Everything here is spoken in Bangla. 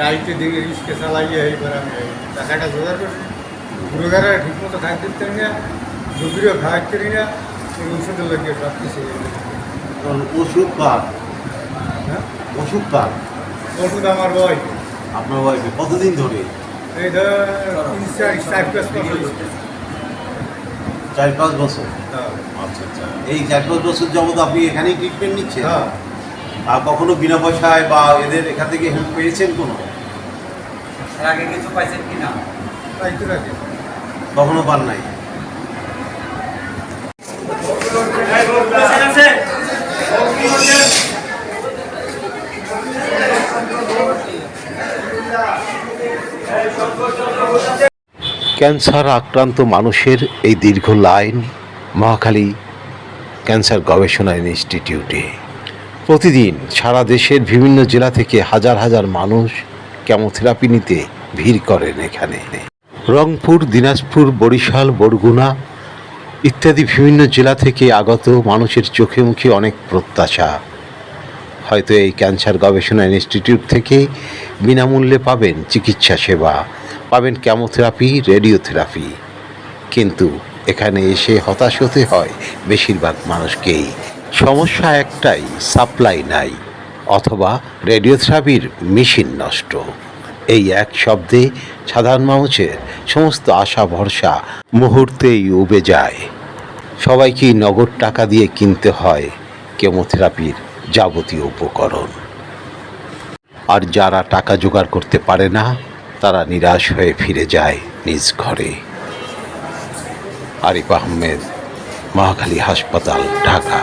রাইতে দিকে রিস্কে চালাইয়ে এইবার আমি এই টাকাটা জোগাড় করছি। গুরুগারে ঠিক মতো খাইতে দিতেন না দুপুরেও খাওয়াতে না এই ওষুধের লাগিয়ে সব কিছু ওষুধ কার হ্যাঁ? ওষুধ কার ওষুধ আমার বই আপনার ওয়াইফে কতদিন ধরে? এই ধর চার পাঁচ বছর হ্যাঁ। আচ্ছা আচ্ছা। এই চার পাঁচ বছর যাবত আপনি এখানেই ট্রিটমেন্ট নিচ্ছেন? হ্যাঁ। কখনো বিনা পয়সায় বা এদের এখান থেকে হেল্প পেয়েছেন কোনো? আগে কিছু পাইছেন কি না? কখনো পান নাই? ক্যান্সার আক্রান্ত মানুষের এই দীর্ঘ লাইন মহাখালী ক্যান্সার গবেষণা ইনস্টিটিউটে। প্রতিদিন সারা দেশের বিভিন্ন জেলা থেকে হাজার হাজার মানুষ কেমোথেরাপি নিতে ভিড় করেন এখানে। রংপুর, দিনাজপুর, বরিশাল, বরগুনা ইত্যাদি বিভিন্ন জেলা থেকে আগত মানুষের চোখে মুখে অনেক প্রত্যাশা। হয়তো এই ক্যান্সার গবেষণা ইনস্টিটিউট থেকে বিনামূল্যে পাবেন চিকিৎসা সেবা, পাবেন কেমোথেরাপি রেডিওথেরাপি কিন্তু এখানে এসে হতাশ হতে হয় বেশিরভাগ মানুষকেই। সমস্যা একটাই, সাপ্লাই নাই, অথবা রেডিওথেরাপির মেশিন নষ্ট। এই এক শব্দে সাধারণ মানুষের সমস্ত আশা ভরসা মুহূর্তেই উবে যায়। সবাইকেই নগদ টাকা দিয়ে কিনতে হয় কেমোথেরাপির যাবতীয় উপকরণ। আর যারা টাকা জোগাড় করতে পারে না, তারা নিরাশ হয়ে ফিরে যায় নিজ ঘরে। আরিফ আহমেদ, মহাখালী হাসপাতাল, ঢাকা।